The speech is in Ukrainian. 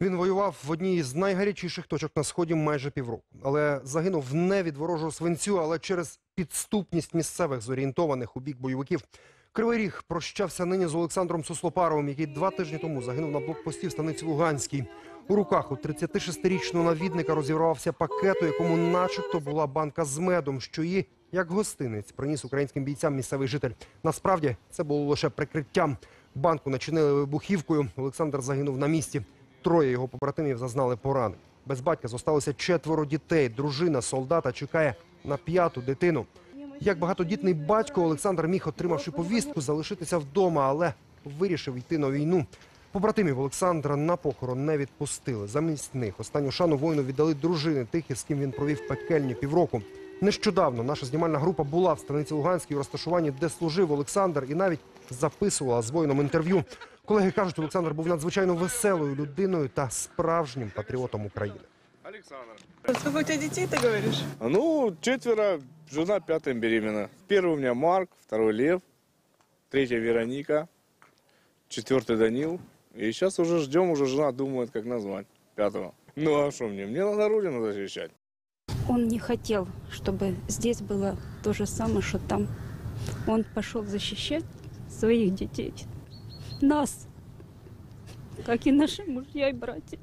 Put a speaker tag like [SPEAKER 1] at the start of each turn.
[SPEAKER 1] Він воював в одній з найгарячіших точок на сході майже півроку, але загинув не від ворожого свинцю, але через підступність місцевих зорієнтованих у бік бойовиків. Кривий Ріг прощався нині з Олександром Суслопаровим, який два тижні тому загинув на блокпості в станиці Луганській. У руках у 36-річного навідника розірвався пакет, у якому начебто була банка з медом, що її, як гостинець, приніс українським бійцям місцевий житель. Насправді це було лише прикриттям. Банку начинили вибухівкою. Олександр загинув на місці. Троє його побратимів зазнали поранень. Без батька зосталося четверо дітей. Дружина солдата чекає на п'яту дитину. Як багатодітний батько, Олександр міг, отримавши повістку, залишитися вдома, але вирішив йти на війну. Побратимів Олександра на похорон не відпустили. Замість них останню шану воїну віддали дружини тих, із ким він провів пекельні півроку. Нещодавно наша знімальна група була в станиці Луганській у розташуванні, де служив Олександр, і навіть записувала з воїном інтерв'ю. Колеги кажуть, Олександр був надзвичайно веселою людиною та справжнім патріотом України.
[SPEAKER 2] Александр.
[SPEAKER 3] Сколько у тебя детей, ты говоришь?
[SPEAKER 2] Ну, четверо, жена пятым беременна. Первый у меня Марк, второй Лев, третья Вероника, четвертый Данил. И сейчас уже ждем, уже жена думает, как назвать пятого. Ну а что мне? Мне надо родину защищать.
[SPEAKER 4] Он не хотел, чтобы здесь было то же самое, что там. Он пошел защищать своих детей, нас, как и наши мужья и братья.